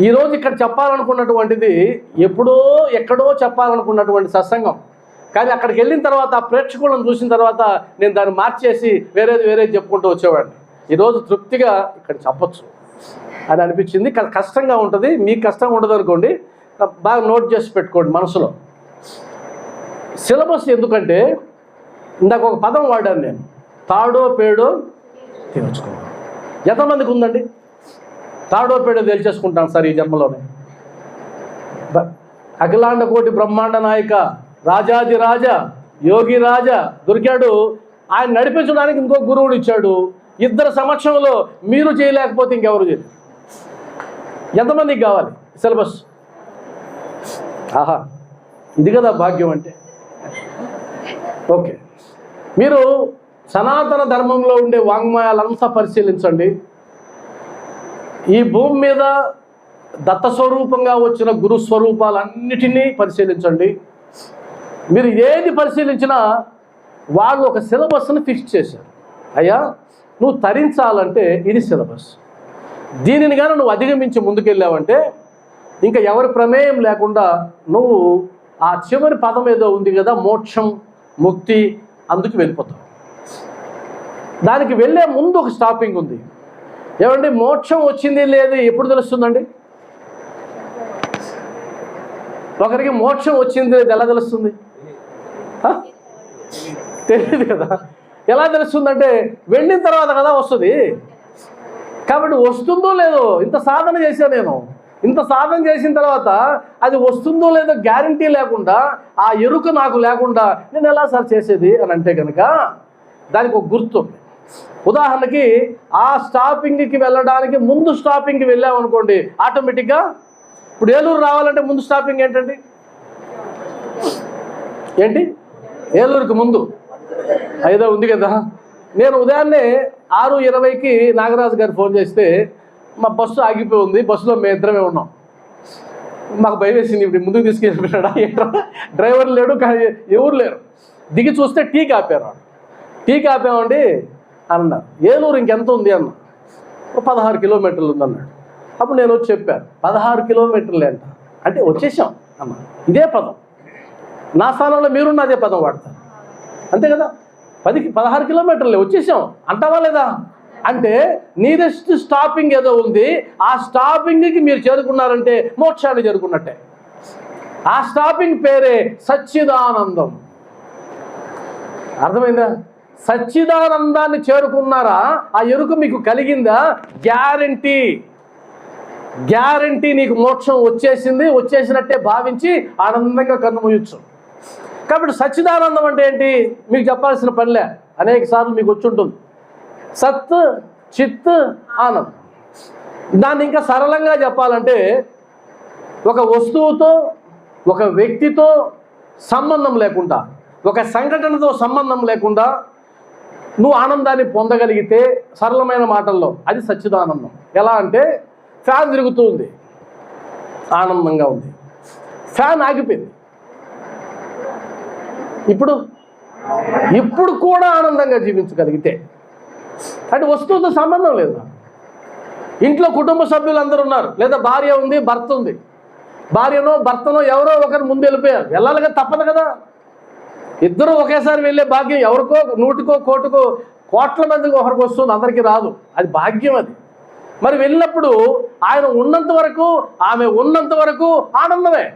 ఈరోజు ఇక్కడ చెప్పాలనుకున్నటువంటిది ఎప్పుడో ఎక్కడో చెప్పాలనుకున్నటువంటి సత్సంగం. కానీ అక్కడికి వెళ్ళిన తర్వాత ప్రేక్షకులను చూసిన తర్వాత నేను దాన్ని మార్చేసి వేరేది వేరేది చెప్పుకుంటూ వచ్చేవాడిని. ఈరోజు తృప్తిగా ఇక్కడ చెప్పొచ్చు అని అనిపించింది. కష్టంగా ఉంటుంది. మీకు కష్టంగా ఉండదు అనుకోండి బాగా నోట్ చేసి పెట్టుకోండి మనసులో. సిలబస్ ఎందుకంటే ఇందాక ఒక పదం వాడాను నేను. తాడో పేడో తీర్చుకోవాలి ఎంతమందికి ఉందండి? తాడో పేడో తేల్చేసుకుంటాను సార్ ఈ జన్మలోనే. అఖిలాండ కోటి బ్రహ్మాండ నాయక రాజాది రాజా యోగి రాజా దొరికాడు. ఆయన నడిపించడానికి ఇంకో గురువుని ఇచ్చాడు. ఇద్దరు సమక్షంలో మీరు చేయలేకపోతే ఇంకెవరు చేయరు. ఎంతమందికి కావాలి? సిలబస్. ఆహా ఇది కదా భాగ్యం అంటే. ఓకే. మీరు సనాతన ధర్మంలో ఉండే వాంగ్మయాలంతా పరిశీలించండి. ఈ భూమి మీద దత్త స్వరూపంగా వచ్చిన గురు స్వరూపాలన్నిటినీ పరిశీలించండి. మీరు ఏది పరిశీలించినా వాళ్ళు ఒక సిలబస్ని ఫిక్స్ చేశారు. అయ్యా నువ్వు తరించాలంటే ఇది సిలబస్. దీనిని కానీ నువ్వు అధిగమించి ముందుకెళ్ళావంటే ఇంకా ఎవరి ప్రమేయం లేకుండా నువ్వు ఆ చివరి పదం ఏదో ఉంది కదా మోక్షం ముక్తి అందుకు వెళ్ళిపోతావు. దానికి వెళ్ళే ముందు ఒక స్టాపింగ్ ఉంది. ఏమండి మోక్షం వచ్చింది లేదు ఎప్పుడు తెలుస్తుందండి? ఒకరికి మోక్షం వచ్చింది లేదు ఎలా తెలుస్తుంది? తెలియదు కదా. ఎలా తెలుస్తుందంటే వెళ్ళిన తర్వాత కదా వస్తుంది. కాబట్టి వస్తుందో లేదో ఇంత సాధన చేశాను నేను. ఇంత సాధన చేసిన తర్వాత అది వస్తుందో లేదో గ్యారంటీ లేకుండా ఆ ఎరుక నాకు లేకుండా నేను ఎలా సార్ చేసేది అని అంటే కనుక దానికి ఒక గుర్తు ఉదాహరణకి ఆ స్టాపింగ్కి వెళ్ళడానికి ముందు స్టాపింగ్కి వెళ్ళామనుకోండి ఆటోమేటిక్గా ఇప్పుడు ఏలూరు రావాలంటే ముందు స్టాపింగ్ ఏంటండి? ఏంటి? ఏలూరుకి ముందు. ఐదో ఉంది కదా. నేను ఉదయాన్నే ఆరు ఇరవైకి నాగరాజు గారు ఫోన్ చేస్తే మా బస్సు ఆగిపోయి ఉంది బస్సులో మేము ఇద్దరమే ఉన్నాం. మాకు భయం వేసింది ఇప్పుడు ముందుకు తీసుకెళ్ళిపోయాడా ఏంటో డ్రైవర్ లేడు కానీ ఎవరు లేరు. దిగి చూస్తే టీ కాపారు. టీ కాపామండి అన్నారు ఏలూరు ఇంకెంత ఉంది అన్న? పదహారు కిలోమీటర్లు ఉందన్నాడు అప్పుడు నేను వచ్చి చెప్పాను పదహారు కిలోమీటర్లు ఏంట అంటే వచ్చేసాం అన్న. ఇదే పదం. నా స్థానంలో మీరున్న అదే పదం వాడతారు. అంతే కదా? పదికి పదహారు కిలోమీటర్లే వచ్చేసాం. అంటావా లేదా? అంటే నీరెస్ట్ స్టాపింగ్ ఏదో ఉంది ఆ స్టాపింగ్కి మీరు చేరుకున్నారంటే మోక్షాన్ని చేరుకున్నట్టే. ఆ స్టాపింగ్ పేరే సచ్చిదానందం. అర్థమైందా? సచ్చిదానందాన్ని చేరుకున్నారా? ఆ ఎరుక మీకు కలిగిందా? గ్యారంటీ. గ్యారంటీ నీకు మోక్షం వచ్చేసింది. వచ్చేసినట్టే భావించి ఆనందంగా కన్నుమూయొచ్చు కాబట్టి సచ్చిదానందం అంటే ఏంటి? మీకు చెప్పాల్సిన పనిలే. అనేక సార్లు మీకు వచ్చి ఉంటుంది సత్ చిత్ ఆనందం. దాన్ని ఇంకా సరళంగా చెప్పాలంటే ఒక వస్తువుతో ఒక వ్యక్తితో సంబంధం లేకుండా ఒక సంఘటనతో సంబంధం లేకుండా నువ్వు ఆనందాన్ని పొందగలిగితే సరళమైన మాటల్లో అది సచ్చిదానందం. ఎలా అంటే ఫ్యాన్ తిరుగుతూ ఉంది. ఆనందంగా ఉంది. ఫ్యాన్ ఆగిపోయింది. ఇప్పుడు ఇప్పుడు కూడా ఆనందంగా జీవించగలిగితే అంటే వస్తువుతో సంబంధం లేదు. ఇంట్లో కుటుంబ సభ్యులు అందరూ ఉన్నారు. లేదా భార్య ఉంది భర్త ఉంది. భార్యనో భర్తనో ఎవరో ఒకరు ముందు వెళ్ళిపోయారు. వెళ్ళాలిగా తప్పదు కదా. ఇద్దరు ఒకేసారి వెళ్ళే భాగ్యం ఎవరికో నూటికో కోటికో కోట్ల మందికి ఒకరికి వస్తుంది అందరికీ రాదు. అది భాగ్యం అది. మరి వెళ్ళినప్పుడు ఆయన ఉన్నంత వరకు ఆమె ఉన్నంత వరకు ఆనందమే.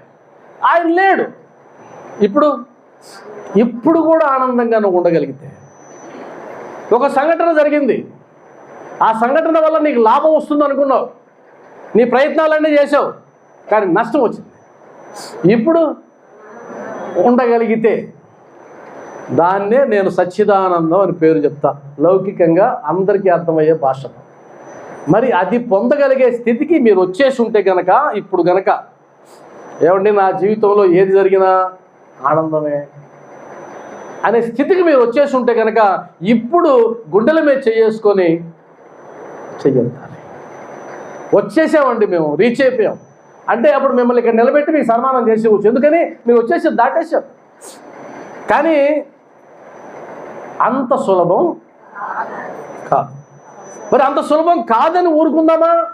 ఆయన లేడు. ఇప్పుడు ఇప్పుడు కూడా ఆనందంగా నువ్వు ఉండగలిగితే. ఒక సంఘటన జరిగింది. ఆ సంఘటన వల్ల నీకు లాభం వస్తుంది అనుకున్నావు. నీ ప్రయత్నాలన్నీ చేసావు కానీ నష్టం వచ్చింది. ఇప్పుడు ఉండగలిగితే దాన్నే నేను సచ్చిదానందం అని పేరు చెప్తా. లౌకికంగా అందరికీ అర్థమయ్యే భాష. మరి అది పొందగలిగే స్థితికి మీరు వచ్చేసి ఉంటే గనక ఇప్పుడు గనక ఏమండి నా జీవితంలో ఏది జరిగినా ఆనందమే. అనే స్థితికి మీరు వచ్చేసి ఉంటే కనుక ఇప్పుడు గుండెల మీద చేసుకొని చెయ్యాలి వచ్చేసామండి మేము రీచ్ అయిపోయాం. అంటే అప్పుడు మిమ్మల్ని ఇక్కడ నిలబెట్టి మీకు సన్మానం చేసేవచ్చు. ఎందుకని? మీరు వచ్చేసి దాటేశారు. కానీ అంత సులభం కాదు మరి అంత సులభం కాదని ఊరుకుందామా?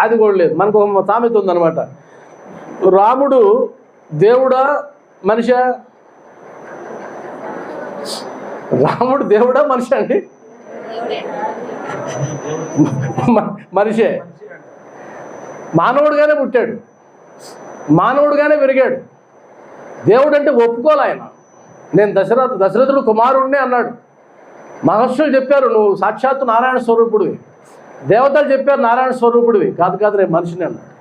అది కూడా లేదు. మనకు ఒక సామెత ఉందన్నమాట. రాముడు దేవుడా మనిషా? రాముడు దేవుడా మనిషి అండి? మనిషే. మానవుడుగానే పుట్టాడు. మానవుడుగానే పెరిగాడు. దేవుడు అంటే ఒప్పుకోలే ఆయన. నేను దశరథ దశరథుడు కుమారుణ్ణి అన్నాడు. మహర్షులు చెప్పారు నువ్వు సాక్షాత్తు నారాయణ స్వరూపుడివి. దేవతలు చెప్పారు నారాయణ స్వరూపుడివి. కాదు కాదు రేపు మనిషిని అన్నాడు.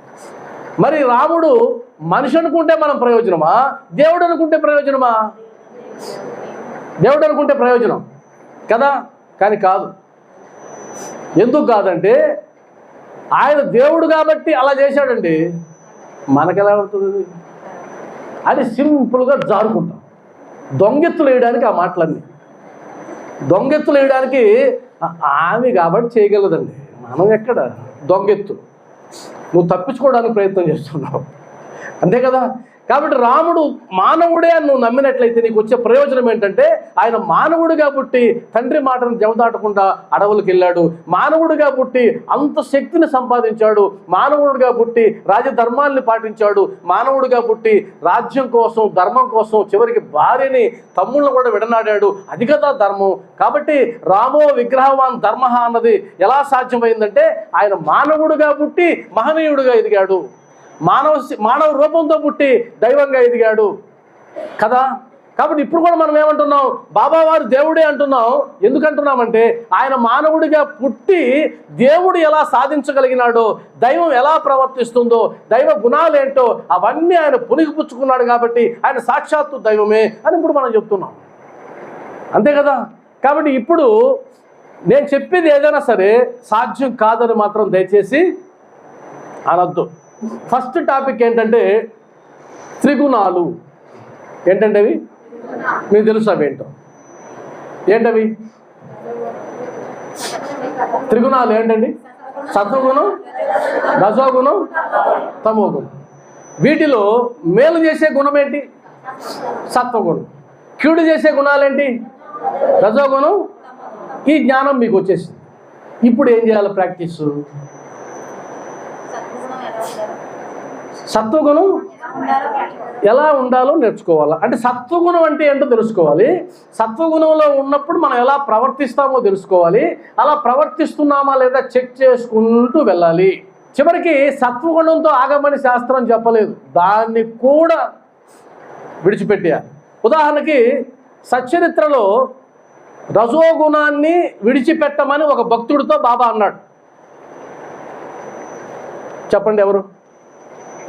మరి రాముడు మనిషి అనుకుంటే మనం ప్రయోజనమా? దేవుడు అనుకుంటే ప్రయోజనమా? దేవుడు అనుకుంటే ప్రయోజనం. కదా? కానీ కాదు. ఎందుకు కాదంటే ఆయన దేవుడు కాబట్టి అలా చేశాడండి. మనకెలా అవుతుంది అది? అది సింపుల్గా జారుకుంటాం. దొంగెత్తులు వేయడానికి ఆ మాటలన్నీ. దొంగెత్తులు వేయడానికి ఆమె కాబట్టి చేయగలదండి. మనం ఎక్కడ? దొంగెత్తు. నువ్వు తప్పించుకోవడానికి ప్రయత్నం చేస్తున్నావు. అంతే కదా? కాబట్టి రాముడు మానవుడే అని నువ్వు నమ్మినట్లయితే నీకు వచ్చే ప్రయోజనం ఏంటంటే ఆయన మానవుడిగా పుట్టి తండ్రి మాటను జవదాటకుండా అడవులకు వెళ్ళాడు మానవుడిగా పుట్టి అంత శక్తిని సంపాదించాడు. మానవుడిగా పుట్టి రాజధర్మాల్ని పాటించాడు. మానవుడిగా పుట్టి రాజ్యం కోసం ధర్మం కోసం చివరికి భార్యని తమ్ముళ్ళను కూడా విడనాడాడు. అది కదా ధర్మం. కాబట్టి రామో విగ్రహవాన్ ధర్మ అన్నది ఎలా సాధ్యమైందంటే ఆయన మానవుడిగా పుట్టి మహనీయుడిగా ఎదిగాడు. మానవ మానవ రూపంతో పుట్టి దైవంగా ఎదిగాడు. కదా? కాబట్టి ఇప్పుడు కూడా మనం ఏమంటున్నాం? బాబా వారు దేవుడే అంటున్నాం. ఎందుకంటున్నామంటే ఆయన మానవుడిగా పుట్టి దేవుడు ఎలా సాధించగలిగినాడో దైవం ఎలా ప్రవర్తిస్తుందో దైవ గుణాలేంటో అవన్నీ ఆయన పునిగిపుచ్చుకున్నాడు కాబట్టి ఆయన సాక్షాత్తు దైవమే అని ఇప్పుడు మనం చెప్తున్నాం. అంతే కదా? కాబట్టి ఇప్పుడు నేను చెప్పేది ఏదైనా సరే సాధ్యం కాదని మాత్రం దయచేసి అనొద్దు. ఫస్ట్ టాపిక్ ఏంటంటే త్రిగుణాలు. ఏంటంటే అవి మీకు తెలుసు అవి ఏంటో? ఏంటవి? త్రిగుణాలు ఏంటండి? సత్వగుణం రజోగుణం తమోగుణం. వీటిలో మేలు చేసే గుణం ఏంటి? సత్వగుణం. కీడు చేసే గుణాలేంటి రజోగుణం. ఈ జ్ఞానం మీకు వచ్చేసింది. ఇప్పుడు ఏం చేయాలి ప్రాక్టీస్? సత్వగుణం ఎలా ఉండాలో నేర్చుకోవాలి. అంటే సత్వగుణం అంటే ఏంటో తెలుసుకోవాలి. సత్వగుణంలో ఉన్నప్పుడు మనం ఎలా ప్రవర్తిస్తామో తెలుసుకోవాలి. అలా ప్రవర్తిస్తున్నామా లేదా చెక్ చేసుకుంటూ వెళ్ళాలి. చివరికి సత్వగుణంతో ఆగమని శాస్త్రం చెప్పలేదు. దాన్ని కూడా విడిచిపెట్టేయాలి. ఉదాహరణకి సచ్చరిత్రలో రజోగుణాన్ని విడిచిపెట్టమని ఒక భక్తుడితో బాబా అన్నాడు. చెప్పండి ఎవరు?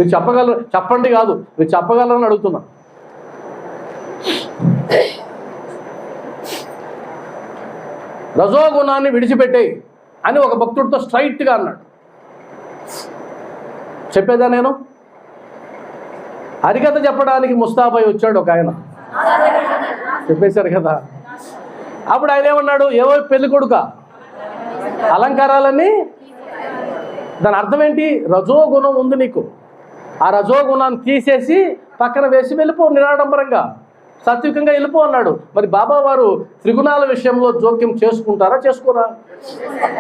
మీరు చెప్పగలరు? చెప్పండి కాదు. మీరు చెప్పగలరని అడుగుతున్నా. రజోగుణాన్ని విడిచిపెట్టేయి అని ఒక భక్తుడితో స్ట్రైట్గా అన్నాడు. చెప్పేదా నేను? హరికథ చెప్పడానికి ముస్తాబై వచ్చాడు ఒక ఆయన. చెప్పేశారు కదా. అప్పుడు ఆయన ఏమన్నాడు? ఏవో పెళ్ళి కొడుక అలంకారాలన్నీ దాని అర్థం ఏంటి? రజోగుణం ఉంది నీకు. ఆ రజోగుణాన్ని తీసేసి పక్కన వేసి వెళ్ళిపో నిరాడంబరంగా. సాత్వికంగా వెళ్ళిపో అన్నాడు. మరి బాబా వారు త్రిగుణాల విషయంలో జోక్యం చేసుకుంటారా చేసుకోరా?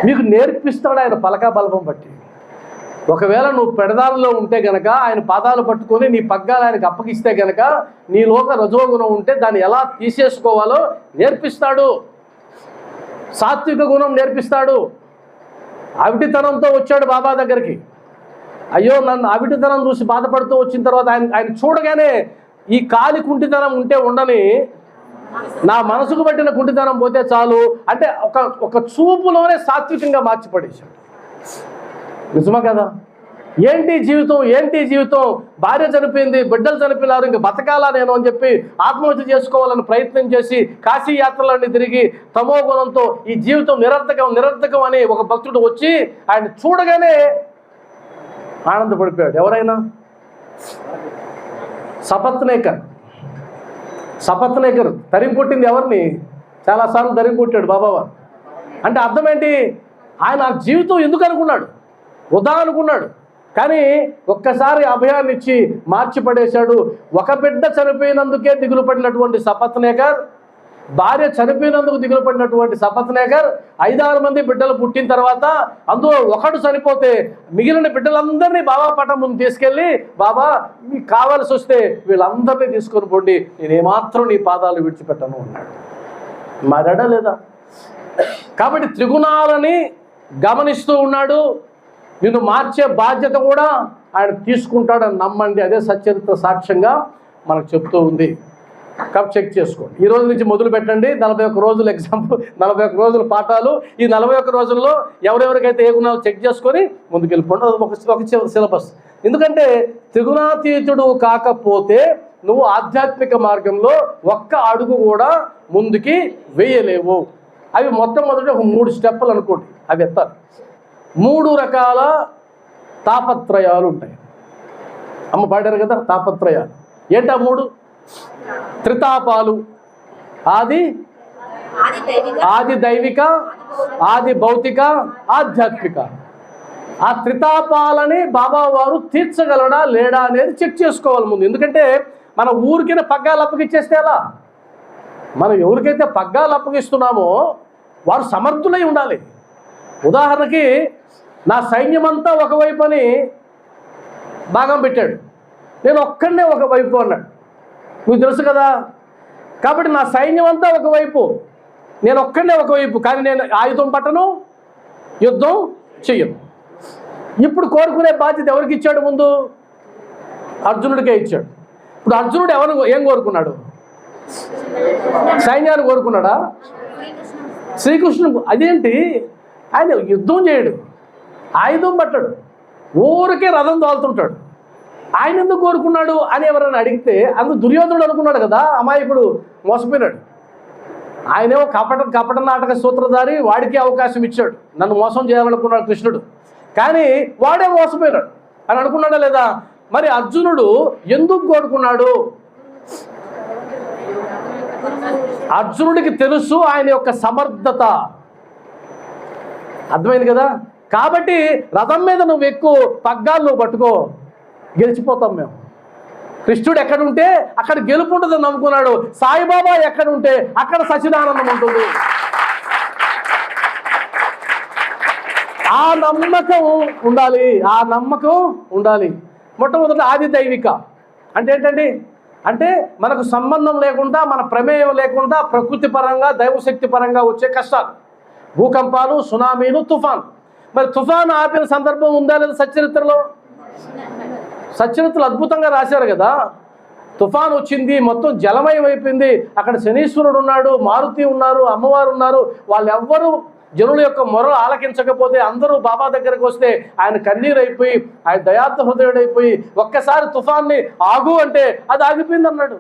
మీకు నేర్పిస్తాడు ఆయన పలకా బలపం బట్టి. ఒకవేళ నువ్వు పెడదారిలో ఉంటే గనక ఆయన పాదాలు పట్టుకొని నీ పగ్గాలు ఆయనకు అప్పగిస్తే గనక నీలోక రజోగుణం ఉంటే దాన్ని ఎలా తీసేసుకోవాలో నేర్పిస్తాడు. సాత్విక గుణం నేర్పిస్తాడు. అవిటితనంతో వచ్చాడు బాబా దగ్గరికి. అయ్యో నన్ను అవిటితనం చూసి బాధపడుతూ వచ్చిన తర్వాత ఆయన ఆయన చూడగానే ఈ కాలి కుంటితనం ఉంటే ఉండని నా మనసుకు పట్టిన కుంటితనం పోతే చాలు అంటే ఒక ఒక చూపులోనే సాత్వికంగా మార్చి పడేశాడు నిజమా కదా? ఏంటి జీవితం? ఏంటి జీవితం? భార్య చనిపోయింది బిడ్డలు చనిపోయినారు ఇంక బతకాలా నేను అని చెప్పి ఆత్మహత్య చేసుకోవాలని ప్రయత్నం చేసి కాశీ యాత్రలన్నీ తిరిగి తమో గుణంతో ఈ జీవితం నిరర్థకం నిరర్థకం అని ఒక భక్తుడు వచ్చి ఆయన చూడగానే ఆనందపడిపోయాడు. ఎవరైనా? సపత్నేకర్. సపత్నేకర్. తరిం కొట్టింది ఎవరిని? చాలాసార్లు తరిం కొట్టాడు బాబావారు. అంటే అర్థం ఏంటి? ఆయన ఆ జీవితం ఎందుకు అనుకున్నాడు? వృధా అనుకున్నాడు. కానీ ఒక్కసారి అభయాన్ని ఇచ్చి మార్చి పడేశాడు ఒక బిడ్డ చనిపోయినందుకే దిగులు పడినటువంటి సపత్నేకర్ భార్య చనిపోయినందుకు దిగులు పడినటువంటి సపత్నేకర్ ఐదారు మంది బిడ్డలు పుట్టిన తర్వాత అందులో ఒకడు చనిపోతే మిగిలిన బిడ్డలందరినీ బాబా పటం ముందు తీసుకెళ్ళి బాబా మీకు కావాల్సి వస్తే వీళ్ళందరినీ తీసుకొని పోండి నేను ఏమాత్రం నీ పాదాలు విడిచిపెట్టను అన్నాడు. మరడలేదా? కాబట్టి త్రిగుణాలని గమనిస్తూ ఉన్నాడు. నిన్ను మార్చే బాధ్యత కూడా ఆయన తీసుకుంటాడని నమ్మండి. అదే సచరిత్ర సాక్ష్యంగా మనకు చెప్తూ ఉంది. కప్ చెక్ చేసుకోండి. ఈ రోజు నుంచి మొదలు పెట్టండి. నలభై ఒక్క రోజులు ఎగ్జాంపుల్ నలభై ఒక్క రోజుల పాఠాలు. ఈ నలభై ఒక్క రోజుల్లో ఎవరెవరికైతే ఏ గుణాలు చెక్ చేసుకొని ముందుకు వెళ్ళిపోండి అది ఒక ఒక సిలబస్. ఎందుకంటే త్రిగుణాతీతుడు కాకపోతే నువ్వు ఆధ్యాత్మిక మార్గంలో ఒక్క అడుగు కూడా ముందుకి వేయలేవు. అవి మొట్టమొదటి ఒక మూడు స్టెప్పులు అనుకోండి. అవి ఎత్తారు మూడు రకాల తాపత్రయాలు ఉంటాయి. అమ్మ పాడారు కదా తాపత్రయాలు. ఏంటా మూడు? త్రితాపాలు. ఆది? ఆది దైవిక ఆది భౌతిక ఆధ్యాత్మిక. ఆ త్రితాపాలని బాబా వారు తీర్చగలడా లేడా అనేది చెక్ చేసుకోవాలి ముందు. ఎందుకంటే మన ఊరికైనా పగ్గాలు అప్పగిచ్చేస్తే ఎలా? మనం ఎవరికైతే పగ్గాలు అప్పగిస్తున్నామో వారు సమర్థులై ఉండాలి. ఉదాహరణకి నా సైన్యమంతా ఒకవైపు అని భాగం పెట్టాడు. నేను ఒక్కడనే ఒకవైపు అన్నాడు. మీకు తెలుసు కదా కాబట్టి నా సైన్యం అంతా ఒకవైపు నేను ఒక్కడనే ఒకవైపు కానీ నేను ఆయుధం పట్టను యుద్ధం చెయ్యను. ఇప్పుడు కోరుకునే బాధ్యత ఎవరికి ఇచ్చాడు ముందు? అర్జునుడికే ఇచ్చాడు. ఇప్పుడు అర్జునుడు ఎవరు ఏం కోరుకున్నాడు? సైన్యాన్ని కోరుకున్నాడా? శ్రీకృష్ణుడు అదేంటి? ఆయన యుద్ధం చేయడు. ఆయుధం పట్టడు. ఊరికే రథం తోలుతుంటాడు. ఆయన ఎందుకు కోరుకున్నాడు అని ఎవరైనా అడిగితే అందుకు దుర్యోధనుడు అనుకున్నాడు కదా అమాయకుడు మోసపోయినాడు. ఆయనేమో కపట కపట నాటక సూత్రధారి వాడికి అవకాశం ఇచ్చాడు. నన్ను మోసం చేయాలనుకున్నాడు కృష్ణుడు. కానీ వాడే మోసపోయినాడు. అని అనుకున్నాడా లేదా? మరి అర్జునుడు ఎందుకు కోరుకున్నాడు? అర్జునుడికి తెలుసు ఆయన యొక్క సమర్థత. అర్థమైంది కదా? కాబట్టి రథం మీద నువ్వు ఎక్కువ పగ్గాలు నువ్వు పట్టుకో. గెలిచిపోతాం మేము. కృష్ణుడు ఎక్కడుంటే అక్కడ గెలుపు ఉంటుందని నమ్ముకున్నాడు. సాయిబాబా ఎక్కడుంటే అక్కడ సచిదానందం ఉంటుంది. ఆ నమ్మకం ఉండాలి. ఆ నమ్మకం ఉండాలి. మొట్టమొదట ఆది దైవిక. అంటే ఏంటండి? అంటే మనకు సంబంధం లేకుండా మన ప్రమేయం లేకుండా ప్రకృతి పరంగా దైవశక్తి పరంగా వచ్చే కష్టాలు. భూకంపాలు సునామీలు తుఫాన్ మరి తుఫాన్ ఆపిన సందర్భం ఉందా లేదా సచరిత్రలో సచరిత్రలు అద్భుతంగా రాశారు కదా. తుఫాన్ వచ్చింది మొత్తం జలమయం అయిపోయింది. అక్కడ శనీశ్వరుడు ఉన్నాడు మారుతి ఉన్నారు అమ్మవారు ఉన్నారు. వాళ్ళు ఎవ్వరూ జనుల యొక్క మొరలు ఆలకించకపోతే అందరూ బాబా దగ్గరకు వస్తే ఆయన కన్నీరు అయిపోయి ఆయన దయార్థ హృదయుడైపోయి ఒక్కసారి తుఫాన్ని ఆగు అంటే అది ఆగిపోయింది అన్నాడు.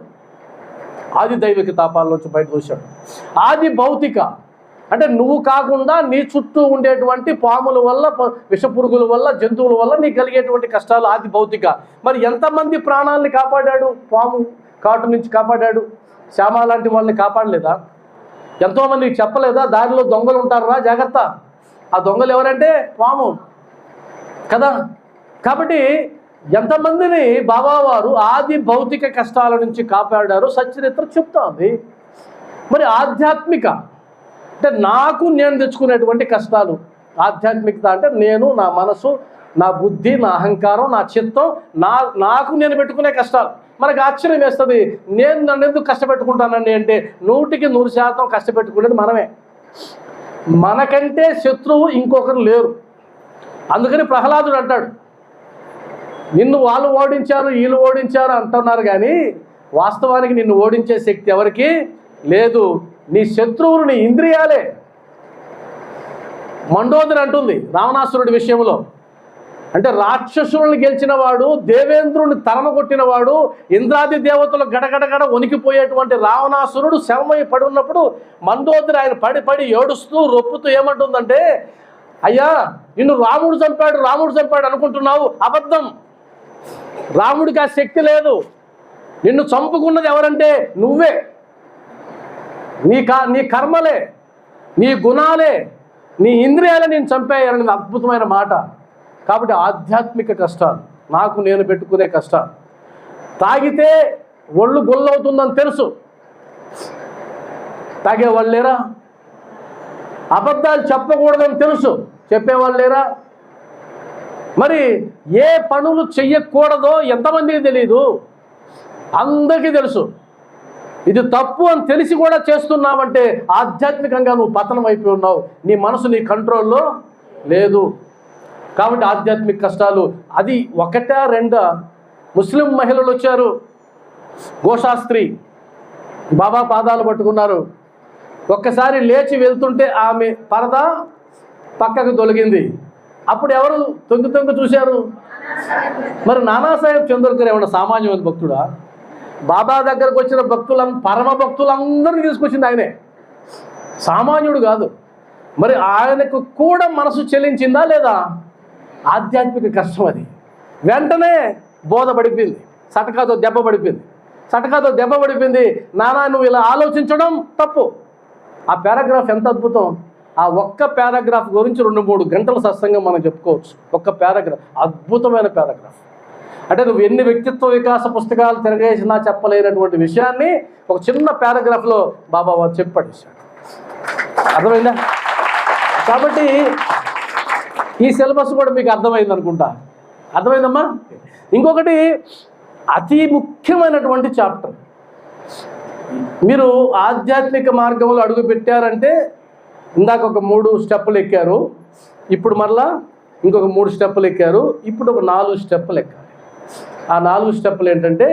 ఆది దైవిక తాపాల్లోంచి బయట చూశాడు ఆది భౌతిక. అంటే నువ్వు కాకుండా నీ చుట్టూ ఉండేటువంటి పాముల వల్ల విషపురుగుల వల్ల జంతువుల వల్ల నీకు కలిగేటువంటి కష్టాలు ఆది భౌతిక. మరి ఎంతమంది ప్రాణాలని కాపాడాడు? పాము కాటు నుంచి కాపాడాడు? శ్యామ లాంటి వాళ్ళని కాపాడలేదా? ఎంతోమందికి చెప్పలేదా? దారిలో దొంగలు ఉంటారా జాగ్రత్త. ఆ దొంగలు ఎవరంటే? పాము. కదా? కాబట్టి ఎంతమందిని బాబావారు ఆది భౌతిక కష్టాల నుంచి కాపాడారు సచరిత్ర చెప్తోంది మరి ఆధ్యాత్మిక అంటే నాకు నేను తెచ్చుకునేటువంటి కష్టాలు. ఆధ్యాత్మికత అంటే నేను నా మనసు నా బుద్ధి నా అహంకారం నా చిత్తం నా నాకు నేను పెట్టుకునే కష్టాలు. మనకు ఆశ్చర్యం వేస్తుంది నేను నన్ను ఎందుకు కష్టపెట్టుకుంటానండి అంటే నూటికి నూరు శాతం కష్టపెట్టుకునేది మనమే. మనకంటే శత్రువు ఇంకొకరు లేరు. అందుకని ప్రహ్లాదుడు అంటాడు నిన్ను వాళ్ళు ఓడించారు వీళ్ళు ఓడించారు అంటున్నారు కానీ వాస్తవానికి నిన్ను ఓడించే శక్తి ఎవరికి? లేదు. నీ శత్రువులు నీ ఇంద్రియాలే. మండోదని అంటుంది రావణాసురుడి విషయంలో. అంటే రాక్షసులను గెలిచిన వాడు దేవేంద్రుని తరమ కొట్టిన వాడు ఇంద్రాది దేవతలు గడగడగడ వణికిపోయేటువంటి రావణాసురుడు శవమై పడి ఉన్నప్పుడు మండోదరి ఆయన పడి పడి ఏడుస్తూ రొప్పుతూ ఏమంటుందంటే అయ్యా నిన్ను రాముడు చంపాడు రాముడు చంపాడు అనుకుంటున్నావు? అబద్ధం. రాముడికి ఆ శక్తి లేదు. నిన్ను చంపుకున్నది ఎవరంటే నువ్వే. నీ కా నీ కర్మలే నీ గుణాలే నీ ఇంద్రియాలే నేను చంపేయాలనేది అద్భుతమైన మాట. కాబట్టి ఆధ్యాత్మిక కష్టాలు నాకు నేను పెట్టుకునే కష్టాలు. తాగితే ఒళ్ళు గొల్లవుతుందని తెలుసు. తాగేవాళ్ళు లేరా? అబద్ధాలు చెప్పకూడదని తెలుసు. చెప్పేవాళ్ళు లేరా? మరి ఏ పనులు చెయ్యకూడదో ఎంతమందికి తెలియదు అందరికీ తెలుసు. ఇది తప్పు అని తెలిసి కూడా చేస్తున్నావంటే ఆధ్యాత్మికంగా నువ్వు పతనం అయిపోయి ఉన్నావు. నీ మనసు నీ కంట్రోల్లో లేదు. కాబట్టి ఆధ్యాత్మిక కష్టాలు అది ఒకటా రెండా? ముస్లిం మహిళలు వచ్చారు. గోశాస్త్రి బాబా పాదాలు పట్టుకున్నారు. ఒక్కసారి లేచి వెళ్తుంటే ఆమె పరద పక్కకు తొలగింది. అప్పుడు ఎవరు తొంగి తొంగి చూశారు? మరి నానాసాహెబ్ చంద్రకర్ ఏమన్నా సామాన్యమైన భక్తుడా? బాబా దగ్గరకు వచ్చిన భక్తుల పరమ భక్తులందరినీ తీసుకొచ్చింది ఆయనే. సామాన్యుడు కాదు. మరి ఆయనకు కూడా మనసు చెల్లించిందా లేదా? ఆధ్యాత్మిక కష్టం అది. వెంటనే బోధ పడిపోయింది. సటకాతో దెబ్బ పడిపోయింది. సటకాతో దెబ్బ పడిపోయింది. నానా నువ్వు ఇలా ఆలోచించడం తప్పు. ఆ పారాగ్రాఫ్ ఎంత అద్భుతం. ఆ ఒక్క పారాగ్రాఫ్ గురించి రెండు మూడు గంటల సత్సంగం మనం చెప్పుకోవచ్చు. ఒక్క పారాగ్రాఫ్. అద్భుతమైన పారాగ్రాఫ్. అంటే నువ్వు ఎన్ని వ్యక్తిత్వ వికాస పుస్తకాలు తిరగేసినా చెప్పలేనటువంటి విషయాన్ని ఒక చిన్న పారాగ్రాఫ్లో బాబా వారు చెప్పాడు అర్థమైందా? కాబట్టి ఈ సిలబస్ కూడా మీకు అర్థమైంది అనుకుంటా. అర్థమైందమ్మా? ఇంకొకటి అతి ముఖ్యమైనటువంటి చాప్టర్. మీరు ఆధ్యాత్మిక మార్గంలో అడుగు పెట్టారంటే ఇందాక ఒక మూడు స్టెప్పులు ఎక్కారు ఇప్పుడు మరలా ఇంకొక మూడు స్టెప్పులు ఎక్కారు ఇప్పుడు ఒక నాలుగు స్టెప్పులు ఎక్కారు. ఆ నాలుగు స్టెప్పులు ఏంటంటే